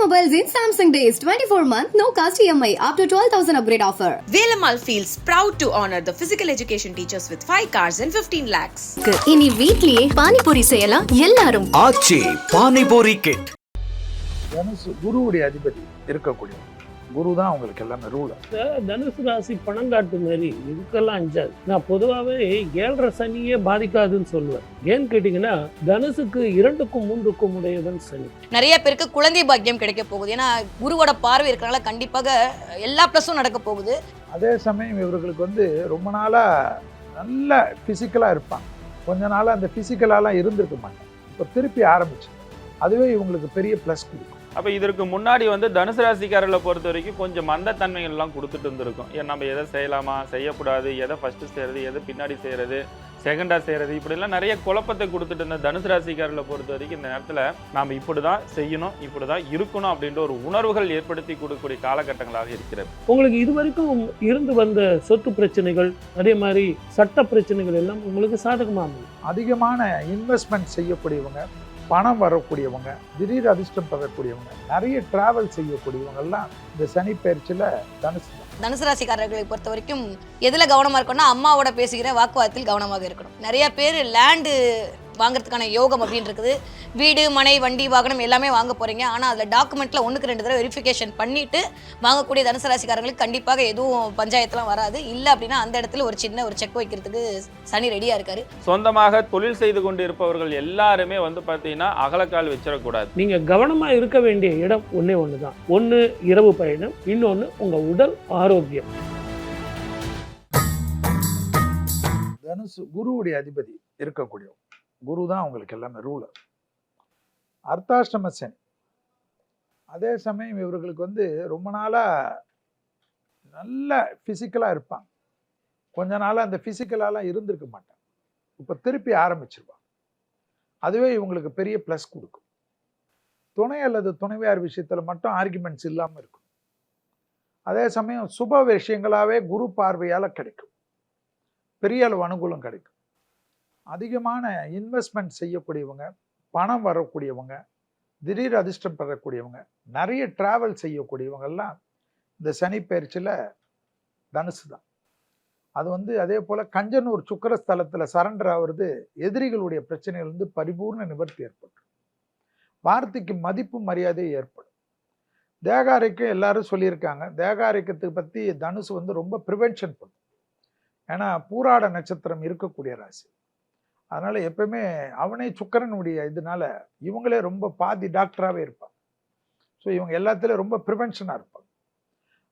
Mobiles in Samsung Days 24 month no cost EMI up to 12,000 upgrade offer. Velamal feels proud to honor the physical education teachers with 5 cars and 15 lakhs. இனி வீட்லயே பானிபூரி செய்யலாம் எல்லாரும் Aachi panipuri kit தனுசு குருவுடைய அதிபதி இருக்கக்கூடிய குரு தான் உங்களுக்கு எல்லாமே ரூலர். இந்த தனுசு ராசி பணங்காட்டு மாதிரி இதுக்கெல்லாம் அஞ்சாது. நான் பொதுவாகவே ஏழரை சனியே பாதிக்காதுன்னு சொல்லுவேன். ஏன்னு கேட்டிங்கன்னா தனுசுக்கு இரண்டுக்கும் மூன்றுக்கும் உடையவன் சனி. நிறைய பேருக்கு குழந்தை பாக்கியம் கிடைக்க போகுது. ஏன்னா குருவோட பார்வை இருக்கறனால கண்டிப்பாக எல்லா ப்ளஸும் நடக்க போகுது. அதே சமயம் இவர்களுக்கு வந்து ரொம்ப நாளாக நல்ல ஃபிசிக்கலாக இருப்பாங்க. கொஞ்ச நாளாக அந்த ஃபிசிக்கலாலாம் இருந்திருக்க மாட்டாங்க. இப்போ திருப்பி ஆரம்பிச்சு. அதுவே இவங்களுக்கு பெரிய ப்ளஸ் கொடுக்கும். அப்போ இதற்கு முன்னாடி வந்து தனுசு ராசிக்காரர்களை பொறுத்த வரைக்கும் கொஞ்சம் மந்தத்தன்மைகள்லாம் கொடுத்துட்டு இருந்திருக்கும். ஏன் நம்ம எதை செய்யலாமா? செய்யக்கூடாது. எதை ஃபஸ்ட்டு செய்கிறது எதை பின்னாடி செய்கிறது செகண்டாக செய்கிறது இப்படிலாம் நிறைய குழப்பத்தை கொடுத்துட்டு இருந்த தனுசு ராசிக்காரர்களை பொறுத்த வரைக்கும் இந்த நேரத்தில் நாம் இப்படி தான் செய்யணும் இப்படி தான் இருக்கணும் அப்படின்ற ஒரு உணர்வுகள் ஏற்படுத்தி கொடுக்கக்கூடிய காலகட்டங்களாக இருக்கிறது. உங்களுக்கு இது வரைக்கும் இருந்து வந்த சொத்து பிரச்சனைகள் அதே மாதிரி சட்ட பிரச்சனைகள் எல்லாம் உங்களுக்கு சாதகமாக அதிகமான இன்வெஸ்ட்மெண்ட் செய்யக்கூடியவங்க பணம் வரக்கூடியவங்க திடீர் அதிர்ஷ்டம் பெறக்கூடியவங்க நிறைய டிராவல் செய்யக்கூடியவங்கெல்லாம் இந்த சனி பயிற்சியில் தனுசு தனுசு ராசிக்காரர்களை பொறுத்த வரைக்கும் எதில் கவனமாக இருக்கணும்னா அம்மாவோட பேசுகிற வாக்குவாதத்தில் கவனமாக இருக்கணும். நிறைய பேர் லேண்டு வாங்குறதுக்கான யோகம் அப்படின்னு இருக்குது. வீடு மனை வண்டி வாகனம் எல்லாமே வாங்க போகிறீங்க ஆனால் அதில் டாக்குமெண்ட்டில் ஒன்றுக்கு ரெண்டு தடவை வெரிஃபிகேஷன் பண்ணிவிட்டு வாங்கக்கூடிய தனுசு ராசிக்காரங்களுக்கு கண்டிப்பாக எதுவும் பஞ்சாயத்துலாம் வராது. இல்லை அப்படின்னா அந்த இடத்துல ஒரு சின்ன ஒரு செக் வைக்கிறதுக்கு சனி ரெடியாக இருக்காரு. சொந்தமாக தொழில் செய்து கொண்டு இருப்பவர்கள் எல்லாருமே வந்து பார்த்தீங்கன்னா அகலக்கால் வச்சிடக்கூடாது. நீங்கள் கவனமாக இருக்க வேண்டிய இடம் ஒன்றே ஒன்று தான் ஒன்று இரவு பயணம் இன்னொன்று உங்கள் உடல் ஆரோக்கியம். தனுசு குருவுடைய அதிபதி இருக்கக்கூடியவங்க குரு தான் அவங்களுக்கு எல்லாமே ரூலர் அர்த்தாஷ்டம சனி அதே சமயம் இவர்களுக்கு வந்து ரொம்ப நாளாக நல்ல ஃபிசிக்கலாக இருப்பாங்க. கொஞ்ச நாளாக அந்த ஃபிசிக்கலாலாம் இருந்திருக்க மாட்டாங்க. இப்போ திருப்பி ஆரம்பிச்சிருவாங்க. அதுவே இவங்களுக்கு பெரிய ப்ளஸ் கொடுக்கும். துணை அல்லது துணைவியார் விஷயத்தில் மட்டும் ஆர்குமெண்ட்ஸ் இல்லாமல் இருக்கும். அதே சமயம் சுப விஷயங்களாகவே குரு பார்வையால் கிடைக்கும். பெரிய அளவு அனுகூலம் கிடைக்கும். அதிகமான இன்வெஸ்ட்மெண்ட் செய்யக்கூடியவங்க பணம் வரக்கூடியவங்க திடீர் அதிர்ஷ்டம் பெறக்கூடியவங்க நிறைய ட்ராவல் செய்யக்கூடியவங்கள்லாம் இந்த சனி பயிற்சியில் தனுசு தான். அது வந்து அதே போல் கஞ்சனூர் சுக்கரஸ்தலத்தில் சரண்டர் ஆகிறது எதிரிகளுடைய பிரச்சனைகள் வந்து பரிபூர்ண நிவர்த்தி ஏற்படும் வார்த்தைக்கு மதிப்பு மரியாதை ஏற்படும். தேகாரிக்கம் எல்லாரும் சொல்லியிருக்காங்க தேகாரிக்கத்தை பற்றி தனுசு வந்து ரொம்ப ப்ரிவென்ஷன் பண்ணும். ஏன்னா பூராட நட்சத்திரம் இருக்கக்கூடிய ராசி. அதனால் எப்பவுமே அவனே சுக்கரனுடைய இதனால இவங்களே ரொம்ப பாதி டாக்டராகவே இருப்பாங்க. ஸோ இவங்க எல்லாத்துலேயும் ரொம்ப ப்ரிவென்ஷனாக இருப்பாங்க.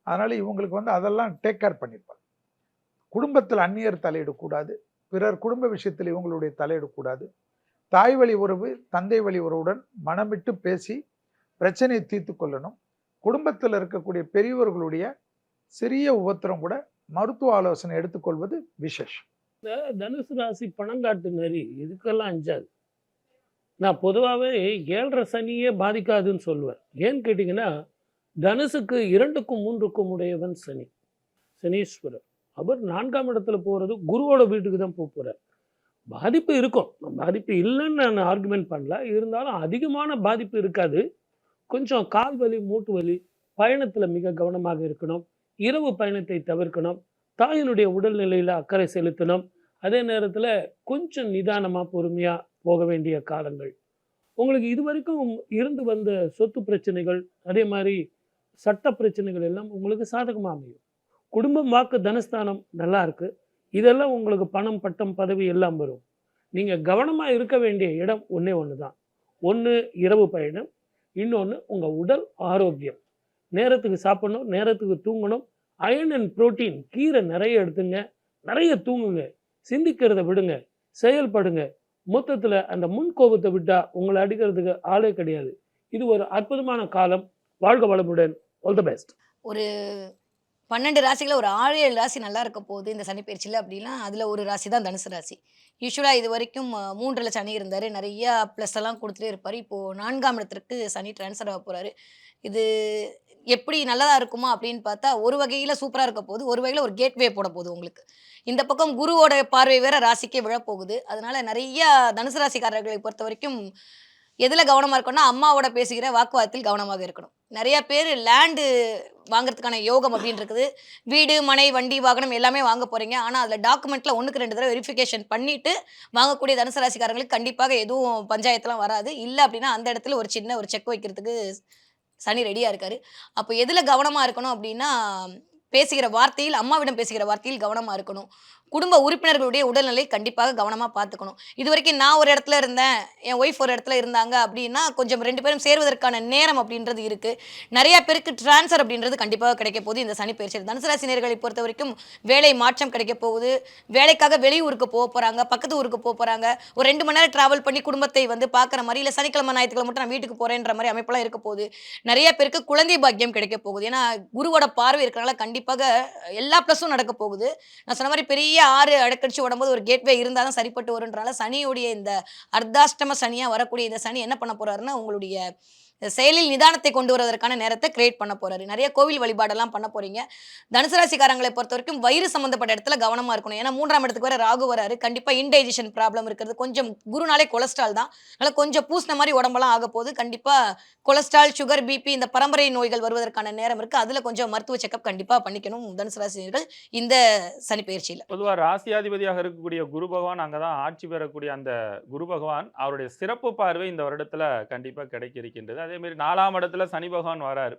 அதனால் இவங்களுக்கு வந்து அதெல்லாம் டேக் கேர் பண்ணியிருப்பாங்க குடும்பத்தில் அந்நியர் தலையிடக்கூடாது. பிறர் குடும்ப விஷயத்தில் இவங்களுடைய தலையிடக்கூடாது. தாய் வழி உறவு தந்தை வழி உறவுடன் மனமிட்டு பேசி பிரச்சனையை தீர்த்து கொள்ளணும். குடும்பத்தில் இருக்கக்கூடிய பெரியவர்களுடைய சிறிய உபத்திரம் கூட மருத்துவ ஆலோசனை எடுத்துக்கொள்வது விசேஷம். இந்த தனுசு ராசி பணங்காட்டு நெறி இதுக்கெல்லாம் அஞ்சாது. நான் பொதுவாகவே ஏழரை சனியே பாதிக்காதுன்னு சொல்லுவேன். ஏன்னு கேட்டிங்கன்னா தனுசுக்கு இரண்டுக்கும் மூன்றுக்கும் உடையவன் சனி சனீஸ்வரர். அவர் நான்காம் இடத்துல போகிறது குருவோட வீட்டுக்கு தான் போக போகிறார் பாதிப்பு இருக்கும். பாதிப்பு இல்லைன்னு நான் ஆர்குமெண்ட் பண்ணல. இருந்தாலும் அதிகமான பாதிப்பு இருக்காது. கொஞ்சம் கால் வலி மூட்டு வலி பயணத்தில் மிக கவனமாக இருக்கணும். இரவு பயணத்தை தவிர்க்கணும். தாயினுடைய உடல்நிலையில் அக்கறை செலுத்தணும். அதே நேரத்தில் கொஞ்சம் நிதானமாக பொறுமையாக போக வேண்டிய காலங்கள். உங்களுக்கு இது வரைக்கும் இருந்து வந்த சொத்து பிரச்சனைகள் அதே மாதிரி சட்ட பிரச்சனைகள் எல்லாம் உங்களுக்கு சாதகமாக அமையும். குடும்பம் வாக்கு தனஸ்தானம் நல்லா இருக்குது இதெல்லாம் உங்களுக்கு பணம் பட்டம் பதவி எல்லாம் வரும். நீங்கள் கவனமாக இருக்க வேண்டிய இடம் ஒன்றே ஒன்று தான் ஒன்று இரவு பயணம் இன்னொன்று உங்கள் உடல் ஆரோக்கியம். நேரத்துக்கு சாப்பிடணும் நேரத்துக்கு தூங்கணும் அயன் அண்ட் புரோட்டீன் கீரை நிறைய எடுத்துங்க நிறைய தூங்குங்க சிந்திக்கிறத விடுங்க செயல்படுங்க. மொத்தத்தில் அந்த முன் கோபத்தை விட்டால் உங்களை அடிக்கிறதுக்கு ஆளே கிடையாது. இது ஒரு அற்புதமான காலம். வாழ்க வளமுடன். ஆல் த பெஸ்ட் ஒரு பன்னெண்டு ராசிகளை ஒரு ஆறு ஏழு ராசி நல்லா இருக்க போகுது. இந்த சனி பயிற்சியில் அப்படின்னா அதில் ஒரு ராசி தான் தனுசு ராசி. யூஸ்வலாக இது வரைக்கும் மூன்றில் சனி இருந்தார். நிறையா ப்ளஸ் எல்லாம் கொடுத்துட்டே இருப்பார். இப்போது நான்காம் இடத்திற்கு சனி ட்ரான்ஸ்ஃபர் ஆக போகிறாரு இது எப்படி நல்லதா இருக்குமா அப்படின்னு பார்த்தா ஒரு வகையில் சூப்பராக இருக்க போகுது ஒரு வகையில் ஒரு கேட்வே போட போகுது உங்களுக்கு. இந்த பக்கம் குருவோட பார்வை வேற ராசிக்கே விழப்போகுது. அதனால நிறைய தனுசு ராசிக்காரர்களை பொறுத்த வரைக்கும் எதில் கவனமாக இருக்கணும்னா அம்மாவோட பேசுகிற வாக்குவாதத்தில் கவனமாக இருக்கணும். நிறைய பேர் லேண்டு வாங்குறதுக்கான யோகம் அப்படின்னு இருக்குது. வீடு மனை வண்டி வாகனம் எல்லாமே வாங்க போகிறீங்க ஆனால் அதில் டாக்குமெண்ட்டில் ஒன்றுக்கு ரெண்டு தடவை வெரிஃபிகேஷன் பண்ணிவிட்டு வாங்கக்கூடிய தனுசு ராசிக்காரங்களுக்கு கண்டிப்பாக எதுவும் பஞ்சாயத்துலாம் வராது. இல்லை அப்படின்னா அந்த இடத்துல ஒரு சின்ன ஒரு செக் வைக்கிறதுக்கு சனி ரெடியாக இருக்காரு. அப்போ எதில் கவனமாக இருக்கணும் அப்படின்னா பேசுகிற வார்த்தையில் அம்மாவிடம் பேசுகிற வார்த்தையில் கவனமாக இருக்கணும். குடும்ப உறுப்பினர்களுடைய உடல்நிலை கண்டிப்பாக கவனமாக பார்த்துக்கணும். இது வரைக்கும் நான் ஒரு இடத்துல இருந்தேன் என் ஒய்ஃப் ஒரு இடத்துல இருந்தாங்க அப்படின்னா கொஞ்சம் ரெண்டு பேரும் சேருவதற்கான நேரம் அப்படின்றது இருக்குது நிறைய பேருக்கு ட்ரான்ஸ்ஃபர் அப்படின்றது கண்டிப்பாக கிடைக்க போகுது. இந்த சனி பயிற்சி தனுசு பொறுத்த வரைக்கும் வேலை மாற்றம் கிடைக்க போகுது. வேலைக்காக வெளியூருக்கு போக போகிறாங்க பக்கத்து ஊருக்கு போக போகிறாங்க ஒரு ரெண்டு மணி நேரம் டிராவல் பண்ணி குடும்பத்தை வந்து பார்க்குற மாதிரி இல்லை சனிக்கிழமை ஞாயிற்றுக்கிழமை மட்டும் நான் வீட்டுக்கு போகிறேன்ற மாதிரி அமைப்பெல்லாம் இருக்க போகுது. நிறைய பேருக்கு குழந்தை பாக்கியம் கிடைக்க போகுது. ஏன்னா குருவோட பார்வை இருக்கிறனால கண்டிப்பாக எல்லா ப்ளஸும் நடக்க போகுது. நான் சொன்ன மாதிரி பெரிய ஆறு அடக்கடிச்சு உடம்போது ஒரு கேட்வே இருந்தால் தான் சரிப்பட்டு வருன்றனால சனியுடைய இந்த அர்த்தாஷ்டம சனியாக வரக்கூடிய இந்த சனி என்ன பண்ண போறாருன்னா உங்களுடைய செயலில் நிதானத்தை கொண்டு வருவதற்கான நேரத்தை கிரியேட் பண்ண போறாரு. நிறைய கோவில் வழிபாடெல்லாம் பண்ண போறீங்க. தனுசு ராசிக்காரங்களை பொறுத்த வரைக்கும் வயிறு சம்பந்தப்பட்ட இடத்துல கவனமா இருக்கணும். ஏன்னா மூன்றாம் இடத்துக்கு வர ராகு வராரு. கண்டிப்பா இன்டைஜஷன் ப்ராப்ளம் இருக்கிறது. கொஞ்சம் குருனாலே கொலஸ்ட்ரால் தான். அதனால கொஞ்சம் பூசின மாதிரி உடம்பெல்லாம் ஆக போகுது. கண்டிப்பா கொலஸ்ட்ரால் சுகர் பிபி இந்த பரம்பரை நோய்கள் வருவதற்கான நேரம் இருக்கு. அதுல கொஞ்சம் மருத்துவ செக்கப் கண்டிப்பா பண்ணிக்கணும் தனுசு ராசினியர்கள் இந்த சனி பயிற்சியில். பொதுவாக ராசியாதிபதியாக இருக்கக்கூடிய குரு பகவான் அங்கே தான் ஆட்சி பெறக்கூடிய அந்த குரு பகவான் அவருடைய சிறப்பு பார்வை இந்த வருடத்தில் கண்டிப்பாக கிடைக்க இருக்கின்றது. அதேமாரி நாலாம் இடத்துல சனி பகவான் வராரு.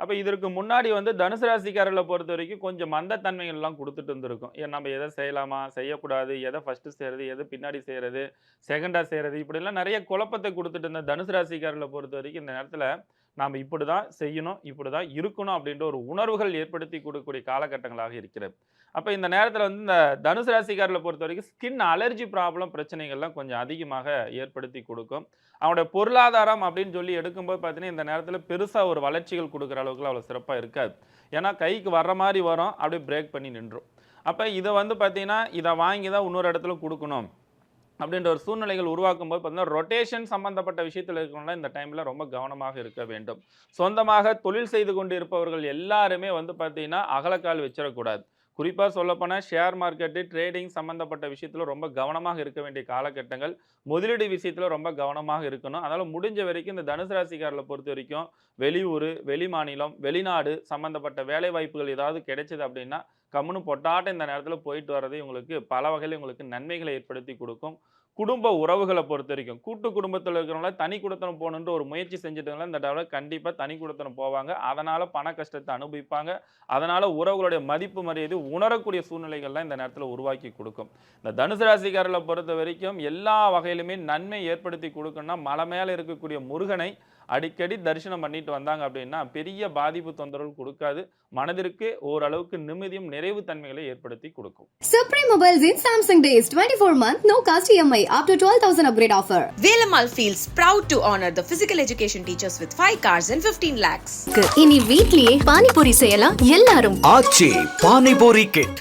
அப்போ இதற்கு முன்னாடி வந்து தனுசு ராசிக்காரர்களை பொறுத்த வரைக்கும் கொஞ்சம் மந்தத்தன்மைகள்லாம் கொடுத்துட்டு இருந்திருக்கும். ஏன் நம்ம எதை செய்யலாமா? செய்யக்கூடாது. எதை ஃபஸ்ட்டு செய்கிறது எதை பின்னாடி செய்கிறது செகண்டாக செய்கிறது இப்படிலாம் நிறைய குழப்பத்தை கொடுத்துட்டு இருந்த தனுசு ராசிக்காரர்களை பொறுத்த வரைக்கும் இந்த நேரத்தில் நாம் இப்படி தான் செய்யணும் இப்படி தான் இருக்கணும் அப்படின்ற ஒரு உணர்வுகள் ஏற்படுத்தி கொடுக்கக்கூடிய காலகட்டங்களாக இருக்கிறது. அப்போ இந்த நேரத்தில் வந்து இந்த தனுசு ராசிக்காரில் பொறுத்த வரைக்கும் ஸ்கின் அலர்ஜி ப்ராப்ளம் பிரச்சனைகள்லாம் கொஞ்சம் அதிகமாக ஏற்படுத்தி கொடுக்கும். அவனுடைய பொருளாதாரம் அப்படின்னு சொல்லி எடுக்கும்போது பார்த்தீங்கன்னா இந்த நேரத்தில் பெருசாக ஒரு வளர்ச்சிகள் கொடுக்குற அளவுக்குலாம் அவ்வளோ சிறப்பாக இருக்காது. ஏன்னா கைக்கு வர்ற மாதிரி வரும் அப்படியே பிரேக் பண்ணி நின்றும் அப்போ இதை வந்து பார்த்தீங்கன்னா இதை வாங்கி தான் இன்னொரு இடத்துல கொடுக்கணும். அப்படின்ற ஒரு சூழ்நிலைகள் உருவாக்கும் போது பார்த்தீங்கன்னா ரொட்டேஷன் சம்பந்தப்பட்ட விஷயத்தில் இருக்கணும்னா இந்த டைமில் ரொம்ப கவனமாக இருக்க வேண்டும். சொந்தமாக தொழில் செய்து கொண்டு இருப்பவர்கள் எல்லாருமே வந்து பார்த்தீங்கன்னா அகலக்கால் வச்சிடக்கூடாது. குறிப்பாக சொல்லப்போனால் ஷேர் மார்க்கெட்டு ட்ரேடிங் சம்மந்தப்பட்ட விஷயத்தில் ரொம்ப கவனமாக இருக்க வேண்டிய காலகட்டங்கள் முதலீடு விஷயத்தில் ரொம்ப கவனமாக இருக்கணும். அதனால் முடிஞ்ச வரைக்கும் இந்த தனுசு ராசிக்காரில் பொறுத்த வரைக்கும் வெளியூர் வெளி மாநிலம் வெளிநாடு சம்மந்தப்பட்ட வேலை வாய்ப்புகள் ஏதாவது கிடைச்சது அப்படின்னா கம்முன்னு பொட்டாட்ட இந்த நேரத்தில் போயிட்டு வர்றது உங்களுக்கு பல வகையில் உங்களுக்கு நன்மைகளை ஏற்படுத்தி கொடுக்கும். குடும்ப உறவுகளை பொறுத்த வரைக்கும் கூட்டு குடும்பத்தில் இருக்கிறவங்கள தனி குடுத்தனம் போகணுன்ற ஒரு முயற்சி செஞ்சுட்டுங்களா இந்த தடவை கண்டிப்பாக தனி குடுத்தனம் போவாங்க. அதனால் பண கஷ்டத்தை அனுபவிப்பாங்க. அதனால் உறவுகளுடைய மதிப்பு மரியாதை உணரக்கூடிய சூழ்நிலைகள்லாம் இந்த நேரத்தில் உருவாக்கி கொடுக்கும். இந்த தனுசு ராசிக்காரர்களை பொறுத்த வரைக்கும் எல்லா வகையிலுமே நன்மை ஏற்படுத்தி கொடுக்கணும்னா மலை மேலே இருக்கக்கூடிய முருகனை அடிக்கடி தரிசனம் பண்ணிட்டு வந்தாங்க அப்படின்னா பெரிய பாதிப்பு தொந்தரவு கொடுக்காது மனதிற்கு ஓரளவுக்கு நிம்மதியும் நிறைவு தன்மைகளை ஏற்படுத்தி கொடுக்கும் Supreme Mobiles in Samsung Days 24 month no cost EMI up to 12,000 upgrade offer. Velamal feels proud to honor the physical education teachers with 5 cars and 15 lakhs. இனி வீட்லயே பானிபூரி செய்யலாம் எல்லாரும் ஆச்சி பானிபூரி கிட்